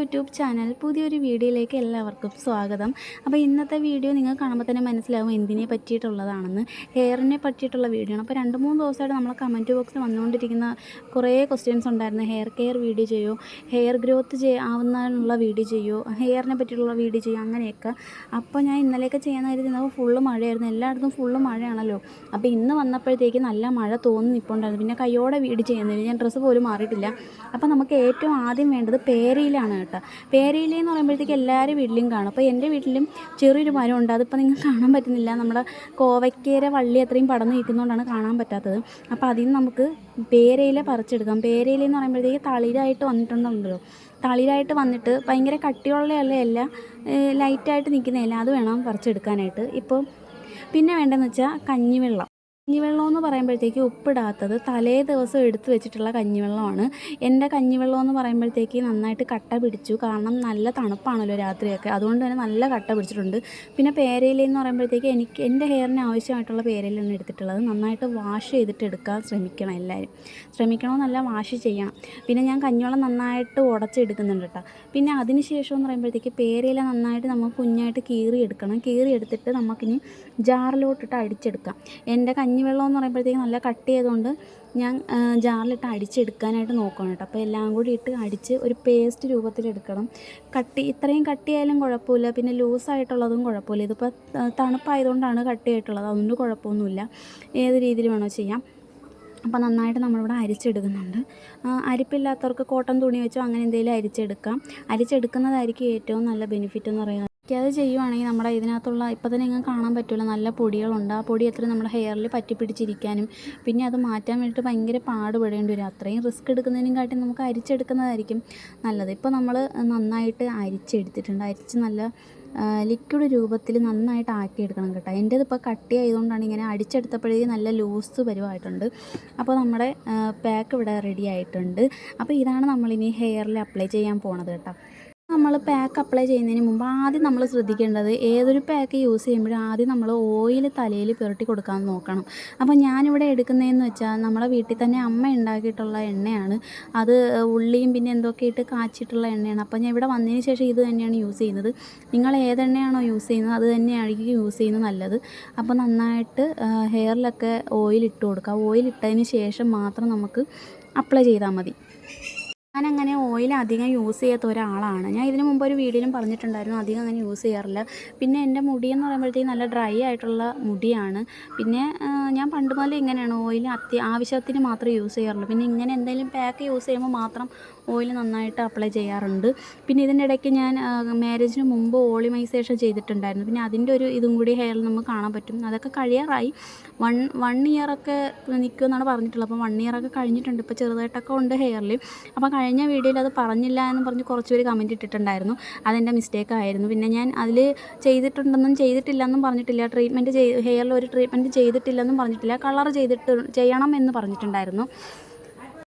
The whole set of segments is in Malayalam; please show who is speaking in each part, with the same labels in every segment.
Speaker 1: യൂട്യൂബ് ചാനൽ പുതിയൊരു വീഡിയോയിലേക്ക് എല്ലാവർക്കും സ്വാഗതം. അപ്പോൾ ഇന്നത്തെ വീഡിയോ നിങ്ങൾ കാണുമ്പോൾ തന്നെ മനസ്സിലാവും എന്തിനെ പറ്റിയിട്ടുള്ളതാണെന്ന്. ഹെയറിനെ പറ്റിയിട്ടുള്ള വീഡിയോ ആണ്. അപ്പോൾ രണ്ട് മൂന്ന് ദിവസമായിട്ട് നമ്മളെ കമന്റ് ബോക്സിൽ വന്നുകൊണ്ടിരിക്കുന്ന കുറേ ക്വസ്റ്റ്യൻസ് ഉണ്ടായിരുന്നു. ഹെയർ കെയർ വീഡിയോ ചെയ്യോ? ഹെയർ ഗ്രോത്ത് ചെയ്യ ആവുന്നതിനുള്ള വീഡിയോ ചെയ്യോ? ഹെയറിനെ പറ്റിയിട്ടുള്ള വീഡിയോ ചെയ്യോ? അങ്ങനെയൊക്കെ. അപ്പോൾ ഞാൻ ഇന്നലെയൊക്കെ ചെയ്യാൻ കരുതുന്നത് ഫുള്ള് മഴയായിരുന്നു. എല്ലായിടത്തും ഫുള്ള് മഴയാണല്ലോ. അപ്പോൾ ഇന്ന് വന്നപ്പോഴത്തേക്ക് നല്ല മഴ തോന്നി നിൽപ്പുണ്ടായിരുന്നു പിന്നെ കയ്യോടെ വീഡിയോ ചെയ്യുന്നില്ല ഞാൻ ഡ്രസ്സ് പോലും മാറിയിട്ടില്ല. അപ്പോൾ നമുക്ക് ഏറ്റവും ആദ്യം വേണ്ടത് പേരയിലാണ് പേരയില എന്ന് പറയുമ്പോഴത്തേക്ക് എല്ലാവരും വീട്ടിലും കാണും. അപ്പോൾ എന്റെ വീട്ടിലും ചെറിയൊരു മരം ഉണ്ട്. അതിപ്പോൾ നിങ്ങൾക്ക് കാണാൻ പറ്റുന്നില്ല. നമ്മുടെ കോവയ്ക്കേര വള്ളി അത്രയും പടന്ന് നിൽക്കുന്നതുകൊണ്ടാണ് കാണാൻ പറ്റാത്തത്. അപ്പോൾ അതിൽ നിന്ന് നമുക്ക് പേരയില പറിച്ചെടുക്കാം. പേരയില എന്ന് പറയുമ്പോഴത്തേക്ക് തളിരായിട്ട് വന്നിട്ടുണ്ടല്ലോ. തളിരായിട്ട് വന്നിട്ട് ഭയങ്കര കട്ടിയുള്ള ഇലയല്ല ലൈറ്റായിട്ട് നിൽക്കുന്ന ഇല അത് വേണം പറിച്ചെടുക്കാനായിട്ട്. ഇപ്പോൾ പിന്നെ വേണ്ടതെന്ന് വെച്ചാൽ കഞ്ഞിവെള്ളം. കഞ്ഞിവെള്ളം എന്ന് പറയുമ്പോഴത്തേക്ക് ഉപ്പിടാത്തത് തലേ ദിവസം എടുത്തു വെച്ചിട്ടുള്ള കഞ്ഞിവെള്ളമാണ്. എന്റെ കഞ്ഞിവെള്ളം എന്ന് പറയുമ്പോഴത്തേക്ക് നന്നായിട്ട് കട്ട പിടിച്ചു. കാരണം നല്ല തണുപ്പാണല്ലോ രാത്രിയൊക്കെ. അതുകൊണ്ട് തന്നെ നല്ല കട്ട പിടിച്ചിട്ടുണ്ട്. പിന്നെ പേരയിലെന്ന് പറയുമ്പോഴത്തേക്ക് എനിക്ക് എന്റെ ഹെയറിന് ആവശ്യമായിട്ടുള്ള പേരയിലാണ് എടുത്തിട്ടുള്ളത്. നന്നായിട്ട് വാഷ് ചെയ്തിട്ട് എടുക്കാൻ ശ്രമിക്കണം എല്ലാവരും. ശ്രമിക്കണമെന്നല്ല വാഷ് ചെയ്യണം. പിന്നെ ഞാൻ കഞ്ഞിവെള്ളം നന്നായിട്ട് ഉടച്ചെടുക്കുന്നുണ്ട് കേട്ടോ. പിന്നെ അതിന് ശേഷം എന്ന് പറയുമ്പോഴത്തേക്ക് പേരയില നന്നായിട്ട് നമുക്ക് കുഞ്ഞായിട്ട് കീറി എടുക്കണം കീറി എടുത്തിട്ട് നമുക്കിനി ജാറിലോട്ടിട്ട് അടിച്ചെടുക്കാം. എന്റെ കഞ്ഞിവെള്ളം എന്ന് പറയുമ്പോഴത്തേക്ക് നല്ല കട്ട് ചെയ്തുകൊണ്ട് ഞാൻ ജാറിലിട്ട് അടിച്ചെടുക്കാനായിട്ട് നോക്കണം കേട്ടോ. അപ്പോൾ എല്ലാം കൂടി ഇട്ട് അടിച്ച് ഒരു പേസ്റ്റ് രൂപത്തിലെടുക്കണം കട്ടി ഇത്രയും കട്ടിയായാലും കുഴപ്പമില്ല. പിന്നെ ലൂസായിട്ടുള്ളതും കുഴപ്പമില്ല. ഇതിപ്പോൾ തണുപ്പായതുകൊണ്ടാണ് കട്ടിയായിട്ടുള്ളത്. അതുകൊണ്ട് കുഴപ്പമൊന്നുമില്ല. ഏത് രീതിയിൽ വേണോ ചെയ്യാം. അപ്പോൾ നന്നായിട്ട് നമ്മളിവിടെ അരിച്ചെടുക്കുന്നുണ്ട്. അരിപ്പില്ലാത്തവർക്ക് കോട്ടൺ തുണി വെച്ചോ അങ്ങനെ എന്തെങ്കിലും അരിച്ചെടുക്കാം. അരിച്ചെടുക്കുന്നതായിരിക്കും ഏറ്റവും നല്ല ബെനിഫിറ്റ് എന്ന് പറയുന്നത്. അത് ചെയ്യുവാണെങ്കിൽ നമ്മുടെ ഇതിനകത്തുള്ള ഇപ്പം തന്നെ നിങ്ങൾക്ക് കാണാൻ പറ്റില്ല നല്ല പൊടികളുണ്ട്. ആ പൊടി എത്ര നമ്മുടെ ഹെയറിൽ പറ്റി പിടിച്ചിരിക്കാനും പിന്നെ അത് മാറ്റാൻ വേണ്ടിയിട്ട് ഭയങ്കര പാടുപെടേണ്ടി വരും. അത്രയും റിസ്ക് എടുക്കുന്നതിനും കാട്ടി നമുക്ക് അരിച്ചെടുക്കുന്നതായിരിക്കും നല്ലത്. ഇപ്പോൾ നമ്മൾ നന്നായിട്ട് അരിച്ചെടുത്തിട്ടുണ്ട്. അരിച്ച് നല്ല ലിക്വിഡ് രൂപത്തിൽ നന്നായിട്ട് ആക്കിയെടുക്കണം കേട്ടോ. എന്റേത് ഇപ്പോൾ കട്ടി ആയതുകൊണ്ടാണ് ഇങ്ങനെ അടിച്ചെടുത്തപ്പോഴേക്കും നല്ല ലൂസ് പരുവായിട്ടുണ്ട്. അപ്പോൾ നമ്മുടെ പാക്ക് ഇവിടെ റെഡി ആയിട്ടുണ്ട്. അപ്പോൾ ഇതാണ് നമ്മളിനി ഹെയറിൽ അപ്ലൈ ചെയ്യാൻ പോണത് കേട്ടോ. നമ്മൾ പാക്ക് അപ്ലൈ ചെയ്യുന്നതിന് മുമ്പ് ആദ്യം നമ്മൾ ശ്രദ്ധിക്കേണ്ടത് ഏതൊരു പാക്ക് യൂസ് ചെയ്യുമ്പോഴും ആദ്യം നമ്മൾ ഓയിൽ തലയിൽ പുരട്ടി കൊടുക്കാൻ നോക്കണം. അപ്പോൾ ഞാനിവിടെ എടുക്കുന്നതെന്ന് വെച്ചാൽ നമ്മളെ വീട്ടിൽ തന്നെ അമ്മ ഉണ്ടാക്കിയിട്ടുള്ള എണ്ണയാണ്. അത് ഉള്ളിയും പിന്നെ എന്തൊക്കെ ഇട്ട് കാച്ചിട്ടുള്ള എണ്ണയാണ്. അപ്പോൾ ഞാൻ ഇവിടെ വന്നതിന് ശേഷം ഇത് തന്നെയാണ് യൂസ് ചെയ്യുന്നത്. നിങ്ങൾ ഏതെണ്ണയാണോ യൂസ് ചെയ്യുന്നത് അത് തന്നെയായിരിക്കും യൂസ് ചെയ്യുന്നത് നല്ലത്. അപ്പോൾ നന്നായിട്ട് ഹെയറിലൊക്കെ ഓയിൽ ഇട്ട് കൊടുക്കുക. ഓയിൽ ഇട്ടതിന് ശേഷം മാത്രം നമുക്ക് അപ്ലൈ ചെയ്താൽ മതി. ഞാനങ്ങനെ ഓയിൽ അധികം യൂസ് ചെയ്യാത്ത ഒരാളാണ്. ഞാൻ ഇതിനു മുമ്പ് ഒരു വീഡിയോയിലും പറഞ്ഞിട്ടുണ്ടായിരുന്നു അധികം അങ്ങനെ യൂസ് ചെയ്യാറില്ല. പിന്നെ എന്റെ മുടിയെന്ന് പറയുമ്പോഴത്തേക്കും നല്ല ഡ്രൈ ആയിട്ടുള്ള മുടിയാണ്. പിന്നെ ഞാൻ പണ്ട് മുതലേ ഇങ്ങനെയാണ് ഓയിൽ അത്യ ആവശ്യത്തിന് മാത്രമേ യൂസ് ചെയ്യാറുള്ളൂ. പിന്നെ ഇങ്ങനെ എന്തെങ്കിലും പാക്ക് യൂസ് ചെയ്യുമ്പോൾ മാത്രം ഓയിൽ നന്നായിട്ട് അപ്ലൈ ചെയ്യാറുണ്ട്. പിന്നെ ഇതിന്റെ ഇടയ്ക്ക് ഞാൻ മാരേജിന് മുമ്പ് ഓളിമൈസേഷൻ ചെയ്തിട്ടുണ്ടായിരുന്നു. പിന്നെ അതിന്റെ ഒരു ഇതും കൂടി ഹെയറിൽ നമുക്ക് കാണാൻ പറ്റും. അതൊക്കെ കഴിയാറായി. വൺ വൺ ഇയറൊക്കെ നിൽക്കുമെന്നാണ് പറഞ്ഞിട്ടുള്ളത്. അപ്പോൾ വൺ ഇയറൊക്കെ കഴിഞ്ഞിട്ടുണ്ട്. ഇപ്പോൾ ചെറുതായിട്ടൊക്കെ ഉണ്ട് ഹെയറിൽ അപ്പോൾ കഴിഞ്ഞ വീഡിയോയിൽ അത് പറഞ്ഞില്ല എന്ന് പറഞ്ഞ് കുറച്ച് പേര് കമന്റ് ഇട്ടിട്ടുണ്ടായിരുന്നു. അതെന്റെ മിസ്റ്റേക്ക് ആയിരുന്നു. പിന്നെ ഞാൻ അതിൽ ചെയ്തിട്ടുണ്ടെന്നും ചെയ്തിട്ടില്ലെന്നും പറഞ്ഞിട്ടില്ല. ട്രീറ്റ്മെന്റ് ചെയ് ഹെയറിൽ ഒരു ട്രീറ്റ്മെന്റ് ചെയ്തിട്ടില്ലെന്നും പറഞ്ഞിട്ടില്ല. കളർ ചെയ്തിട്ട് ചെയ്യണം എന്ന് പറഞ്ഞിട്ടുണ്ടായിരുന്നു.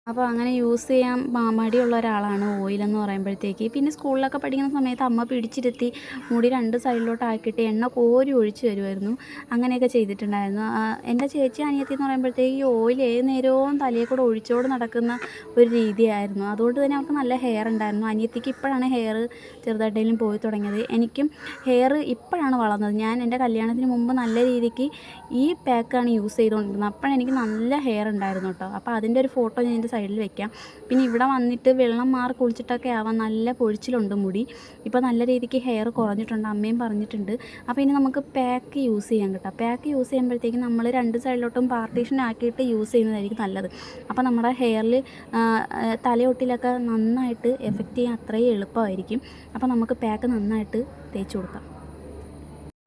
Speaker 1: അപ്പോൾ അങ്ങനെ യൂസ് ചെയ്യാൻ മടിയുള്ള ഒരാളാണ് എന്ന് പറയുമ്പോഴത്തേക്ക്. പിന്നെ സ്കൂളിലൊക്കെ പഠിക്കുന്ന സമയത്ത് അമ്മ പിടിച്ചിരുത്തി മുടി രണ്ട് സൈഡിലോട്ട് ആക്കിയിട്ട് എണ്ണ കോരി ഒഴിച്ചു വരുമായിരുന്നു അങ്ങനെയൊക്കെ ചെയ്തിട്ടുണ്ടായിരുന്നു. എന്റെ ചേച്ചി അനിയത്തി എന്ന് പറയുമ്പോഴത്തേക്ക് ഈ ഓയിൽ ഏത് നേരവും തലയിൽ കൂടെ ഒഴിച്ചോട് നടക്കുന്ന ഒരു രീതിയായിരുന്നു. അതുകൊണ്ട് തന്നെ അവർക്ക് നല്ല ഹെയർ ഉണ്ടായിരുന്നു. അനിയത്തിക്ക് ഇപ്പോഴാണ് ഹെയർ ചെറുതായിട്ടെങ്കിലും പോയി തുടങ്ങിയത്. എനിക്കും ഹെയർ ഇപ്പോഴാണ് വളർന്നത്. ഞാൻ എന്റെ കല്യാണത്തിന് മുമ്പ് നല്ല രീതിക്ക് ഈ പാക്കാണ് യൂസ് ചെയ്തുകൊണ്ടിരുന്നത് അപ്പോഴെനിക്ക് നല്ല ഹെയർ ഉണ്ടായിരുന്നു കേട്ടോ. അപ്പോൾ അതിന്റെ ഒരു ഫോട്ടോ ഞാൻ എന്റെ സൈഡിൽ വെക്കാം പിന്നെ ഇവിടെ വന്നിട്ട് വെള്ളം മാറി കുളിച്ചിട്ടൊക്കെ ആവാൻ നല്ല പൊഴിച്ചിലുണ്ട് മുടി. ഇപ്പോൾ നല്ല രീതിക്ക് ഹെയർ കുറഞ്ഞിട്ടുണ്ട് അമ്മയും പറഞ്ഞിട്ടുണ്ട്. അപ്പോൾ ഇനി നമുക്ക് പാക്ക് യൂസ് ചെയ്യാം കേട്ടോ. പാക്ക് യൂസ് ചെയ്യുമ്പോഴത്തേക്കും നമ്മൾ രണ്ട് സൈഡിലോട്ടും പാർട്ടീഷൻ ആക്കിയിട്ട് യൂസ് ചെയ്യുന്നതായിരിക്കും നല്ലത്. അപ്പോൾ നമ്മുടെ ഹെയറിൽ തലയൊട്ടിലൊക്കെ നന്നായിട്ട് എഫക്റ്റ് ചെയ്യാൻ അത്രയും എളുപ്പമായിരിക്കും. അപ്പോൾ നമുക്ക് പാക്ക് നന്നായിട്ട് തേച്ച് കൊടുക്കാം.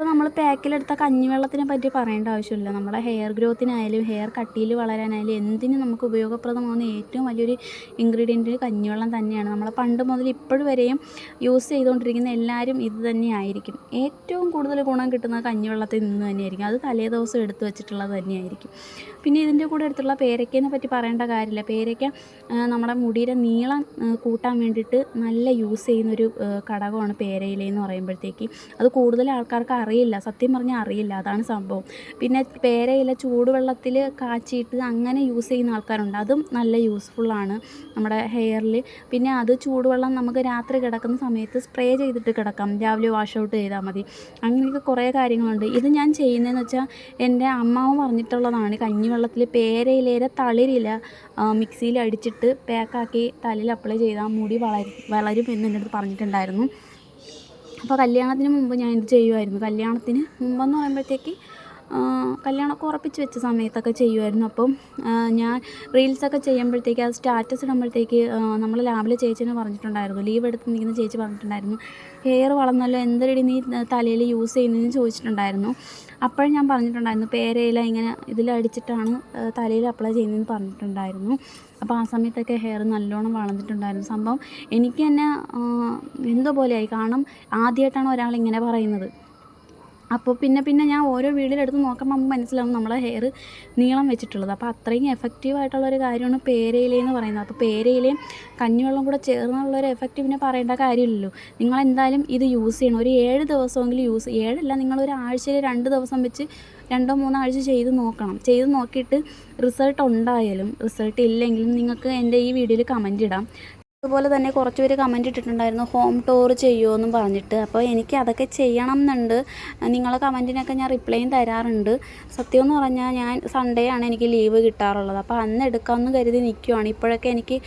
Speaker 1: ഇപ്പോൾ നമ്മൾ പാക്കിലെടുത്ത കഞ്ഞിവെള്ളത്തിനെ പറ്റി പറയേണ്ട ആവശ്യമില്ല. നമ്മുടെ ഹെയർ ഗ്രോത്തിനായാലും ഹെയർ കട്ടിയിൽ വളരാനായാലും എന്തിനും നമുക്ക് ഉപയോഗപ്രദമാകുന്ന ഏറ്റവും വലിയൊരു ഇൻഗ്രീഡിയന്റ് കഞ്ഞിവെള്ളം തന്നെയാണ്. നമ്മൾ പണ്ട് മുതൽ ഇപ്പോഴും വരെയും യൂസ് ചെയ്തുകൊണ്ടിരിക്കുന്ന എല്ലാവരും ഇത് തന്നെയായിരിക്കും ഏറ്റവും കൂടുതൽ ഗുണം കിട്ടുന്നത് കഞ്ഞിവെള്ളത്തിൽ നിന്ന് തന്നെയായിരിക്കും. അത് തലേ ദിവസം എടുത്തു വെച്ചിട്ടുള്ളത് തന്നെയായിരിക്കും. പിന്നെ ഇതിന്റെ കൂടെ എടുത്തുള്ള പേരയ്ക്കനെ പറ്റി പറയേണ്ട കാര്യമില്ല. പേരയ്ക്ക നമ്മുടെ മുടിയുടെ നീളം കൂട്ടാൻ വേണ്ടിയിട്ട് നല്ല യൂസ് ചെയ്യുന്നൊരു ഘടകമാണ് പേരയിലെന്ന് പറയുമ്പോഴത്തേക്ക്. അത് കൂടുതൽ ആൾക്കാർക്ക് അറിയില്ല. സത്യം പറഞ്ഞാൽ അറിയില്ല. അതാണ് സംഭവം. പിന്നെ പേരയില ചൂടുവെള്ളത്തിൽ കാച്ചിയിട്ട് അങ്ങനെ യൂസ് ചെയ്യുന്ന ആൾക്കാരുണ്ട്. അതും നല്ല യൂസ്ഫുള്ളാണ് നമ്മുടെ ഹെയറിൽ പിന്നെ അത് ചൂടുവെള്ളം നമുക്ക് രാത്രി കിടക്കുന്ന സമയത്ത് സ്പ്രേ ചെയ്തിട്ട് കിടക്കാം. രാവിലെ വാഷ് ഔട്ട് ചെയ്താൽ മതി. അങ്ങനെയൊക്കെ കുറേ കാര്യങ്ങളുണ്ട്. ഇത് ഞാൻ ചെയ്യുന്നതെന്ന് വെച്ചാൽ എന്റെ അമ്മാവ് പറഞ്ഞിട്ടുള്ളതാണ്. കഞ്ഞിവെള്ളത്തിൽ പേരയിലേരെ തളിരില മിക്സിയിൽ അടിച്ചിട്ട് പാക്കാക്കി തലയിൽ അപ്ലൈ ചെയ്താൽ മുടി വളരും വളരും എന്ന് എന്റെ അടുത്ത് പറഞ്ഞിട്ടുണ്ടായിരുന്നു. അപ്പോൾ കല്യാണത്തിന് മുമ്പ് ഞാൻ ഇത് ചെയ്യുമായിരുന്നു? കല്യാണത്തിന് മുമ്പെന്ന് പറയുമ്പോഴത്തേക്ക് കല്യാണമൊക്കെ ഉറപ്പിച്ച് വെച്ച സമയത്തൊക്കെ ചെയ്യുമായിരുന്നു. അപ്പം ഞാൻ റീൽസൊക്കെ ചെയ്യുമ്പോഴത്തേക്ക് അത് സ്റ്റാറ്റസ് ഇടുമ്പോഴത്തേക്ക് നമ്മൾ ലാബിലെ ചേച്ചീനെ പറഞ്ഞിട്ടുണ്ടായിരുന്നു. ലീവ് എടുത്ത് നിൽക്കുന്ന ചേച്ചി പറഞ്ഞിട്ടുണ്ടായിരുന്നു. ഹെയർ വളർന്നല്ലോ എന്തൊരു നീ തലയിൽ യൂസ് ചെയ്യുന്നതെന്ന് ചോദിച്ചിട്ടുണ്ടായിരുന്നു. അപ്പോഴും ഞാൻ പറഞ്ഞിട്ടുണ്ടായിരുന്നു പേരയില ഇങ്ങനെ ഇതിലടിച്ചിട്ടാണ് തലയിൽ അപ്ലൈ ചെയ്യുന്നതെന്ന് പറഞ്ഞിട്ടുണ്ടായിരുന്നു. അപ്പോൾ ആ സമയത്തൊക്കെ ഹെയർ നല്ലോണം വളർന്നിട്ടുണ്ടായിരുന്നു. സംഭവം എനിക്ക് തന്നെ എന്തോ പോലെയായി കാരണം ആദ്യമായിട്ടാണ് ഒരാൾ ഇങ്ങനെ പറയുന്നത്. അപ്പോൾ പിന്നെ പിന്നെ ഞാൻ ഓരോ വീഡിയോയിലെടുത്ത് നോക്കുമ്പോൾ നമുക്ക് മനസ്സിലാവും നമ്മളെ ഹെയർ നീളം വെച്ചിട്ടുള്ളത്. അപ്പോൾ അത്രയും എഫക്റ്റീവ് ആയിട്ടുള്ളൊരു കാര്യമാണ് പേരയിലെന്ന് പറയുന്നത്. അപ്പോൾ പേരയിലയും കഞ്ഞിവെള്ളം കൂടെ ചേർന്നുള്ളൊരു എഫക്റ്റ് പിന്നെ പറയേണ്ട കാര്യമില്ലല്ലോ. നിങ്ങളെന്തായാലും ഇത് യൂസ് ചെയ്യണം. ഒരു ഏഴ് ദിവസമെങ്കിലും യൂസ് ഏഴല്ല ഒരു ആഴ്ചയിൽ രണ്ട് ദിവസം വെച്ച് രണ്ടോ മൂന്നോ ആഴ്ച ചെയ്ത് നോക്കണം. ചെയ്ത് നോക്കിയിട്ട് റിസൾട്ട് ഉണ്ടായാലും റിസൾട്ട് ഇല്ലെങ്കിലും നിങ്ങൾക്ക് എന്റെ ഈ വീഡിയോയിൽ കമന്റ് ഇടാം. അതുപോലെ തന്നെ കുറച്ച് പേര് കമന്റ് ഇട്ടിട്ടുണ്ടായിരുന്നു ഹോം ടൂർ ചെയ്യുമോ എന്നും പറഞ്ഞിട്ട്. അപ്പോൾ എനിക്ക് അതൊക്കെ ചെയ്യണം എന്നുണ്ട് നിങ്ങളെ കമന്റിനൊക്കെ ഞാൻ റിപ്ലൈയും തരാറുണ്ട്. സത്യം എന്ന് പറഞ്ഞാൽ ഞാൻ സൺഡേ ആണ് എനിക്ക് ലീവ് കിട്ടാറുള്ളത്. അപ്പോൾ അന്ന് എടുക്കാമെന്ന് കരുതി നിൽക്കുവാണ് ഇപ്പോഴൊക്കെ എനിക്ക്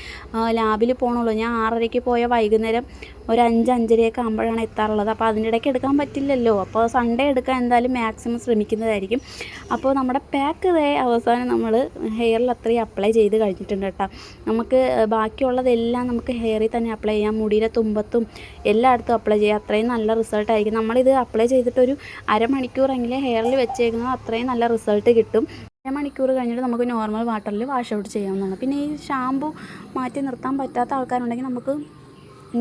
Speaker 1: ലാബിൽ പോകണുള്ളൂ ഞാൻ ആറരയ്ക്ക് പോയ വൈകുന്നേരം ഒരു അഞ്ച് അഞ്ചരയൊക്കെ ആകുമ്പോഴാണ് എത്താറുള്ളത്. അപ്പോൾ അതിന്റെ ഇടയ്ക്ക് എടുക്കാൻ പറ്റില്ലല്ലോ. അപ്പോൾ സൺഡേ എടുക്കാൻ എന്തായാലും മാക്സിമം ശ്രമിക്കുന്നതായിരിക്കും. അപ്പോൾ നമ്മുടെ പാക്ക് ഇതേ അവസാനം നമ്മൾ ഹെയറിൽ അത്രയും അപ്ലൈ ചെയ്ത് കഴിഞ്ഞിട്ടുണ്ട് കേട്ടോ. നമുക്ക് ബാക്കിയുള്ളതെല്ലാം നമുക്ക് ഹെയറിൽ തന്നെ അപ്ലൈ ചെയ്യാം. മുടിയിലെ തുമ്പത്തും എല്ലായിടത്തും അപ്ലൈ ചെയ്യാം. അത്രയും നല്ല റിസൾട്ടായിരിക്കും നമ്മളിത് അപ്ലൈ ചെയ്തിട്ടൊരു അരമണിക്കൂറെങ്കിലും ഹെയറിൽ വെച്ചേക്കുന്നത് അത്രയും നല്ല റിസൾട്ട് കിട്ടും. മണിക്കൂർ കഴിഞ്ഞിട്ട് നമുക്ക് നോർമൽ വാട്ടറിൽ വാഷ് ഔട്ട് ചെയ്യാവുന്നതാണ്. പിന്നെ ഈ ഷാമ്പു മാറ്റി നിർത്താൻ പറ്റാത്ത ആൾക്കാരുണ്ടെങ്കിൽ നമുക്ക്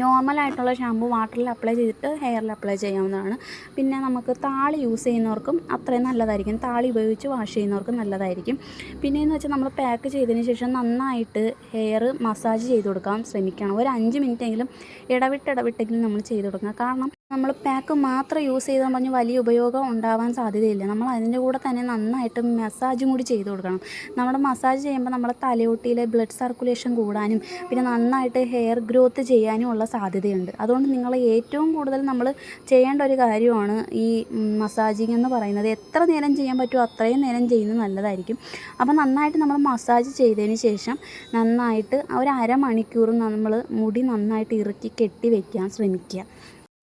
Speaker 1: നോർമലായിട്ടുള്ള ഷാമ്പു വാട്ടറിൽ അപ്ലൈ ചെയ്തിട്ട് ഹെയറിൽ അപ്ലൈ ചെയ്യാവുന്നതാണ്. പിന്നെ നമുക്ക് താളി യൂസ് ചെയ്യുന്നവർക്കും അത്രയും നല്ലതായിരിക്കും. താളി ഉപയോഗിച്ച് വാഷ് ചെയ്യുന്നവർക്കും നല്ലതായിരിക്കും. പിന്നെയെന്ന് വെച്ചാൽ നമ്മൾ പാക്ക് ചെയ്തതിന് ശേഷം നന്നായിട്ട് ഹെയർ മസാജ് ചെയ്ത് കൊടുക്കാൻ ശ്രമിക്കണം. ഒരു അഞ്ച് മിനിറ്റെങ്കിലും ഇടവിട്ട് ഇടവിട്ടെങ്കിലും നമ്മൾ ചെയ്ത് കൊടുക്കണം. കാരണം നമ്മൾ പാക്ക് മാത്രം യൂസ് ചെയ്താൽ പറഞ്ഞ് വലിയ ഉപയോഗം ഉണ്ടാവാൻ സാധ്യതയില്ല. നമ്മൾ അതിന്റെ കൂടെ തന്നെ നന്നായിട്ട് മസാജും കൂടി ചെയ്ത് കൊടുക്കണം. നമ്മൾ മസാജ് ചെയ്യുമ്പോൾ നമ്മുടെ തലയോട്ടിയിലെ ബ്ലഡ് സർക്കുലേഷൻ കൂടാനും പിന്നെ നന്നായിട്ട് ഹെയർ ഗ്രോത്ത് ചെയ്യാനും ഉള്ള സാധ്യതയുണ്ട്. അതുകൊണ്ട് നിങ്ങൾ ഏറ്റവും കൂടുതൽ നമ്മൾ ചെയ്യേണ്ട ഒരു കാര്യമാണ് ഈ മസാജിങ് എന്ന് പറയുന്നത്. എത്ര നേരം ചെയ്യാൻ പറ്റുമോ അത്രയും നേരം ചെയ്യുന്നത് നല്ലതായിരിക്കും. അപ്പോൾ നന്നായിട്ട് നമ്മൾ മസാജ് ചെയ്തതിന് ശേഷം നന്നായിട്ട് ഒരു അരമണിക്കൂർ നമ്മൾ മുടി നന്നായിട്ട് ഇറുക്കി കെട്ടി വയ്ക്കാൻ ശ്രമിക്കുക.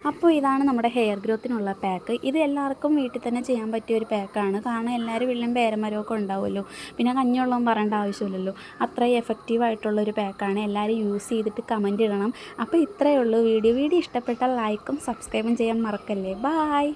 Speaker 1: അപ്പോൾ ഇതാണ് നമ്മുടെ ഹെയർ ഗ്രോത്തിനുള്ള പാക്ക് ഇത് എല്ലാവർക്കും വീട്ടിൽ തന്നെ ചെയ്യാൻ പറ്റിയ ഒരു പാക്കാണ് കാരണം എല്ലാവരും വീട്ടിലും പേരമരമൊക്കെ ഉണ്ടാവുമല്ലോ. പിന്നെ കഞ്ഞിവെള്ളം പറയേണ്ട ആവശ്യമില്ലല്ലോ. അത്രയും എഫക്റ്റീവ് ആയിട്ടുള്ള ഒരു പാക്കാണ് എല്ലാവരും യൂസ് ചെയ്തിട്ട് കമന്റ് ഇടണം. അപ്പോൾ ഇത്രയേ ഉള്ളൂ വീഡിയോ. വീഡിയോ ഇഷ്ടപ്പെട്ടാൽ ലൈക്കും സബ്സ്ക്രൈബും ചെയ്യാൻ മറക്കല്ലേ. ബായ്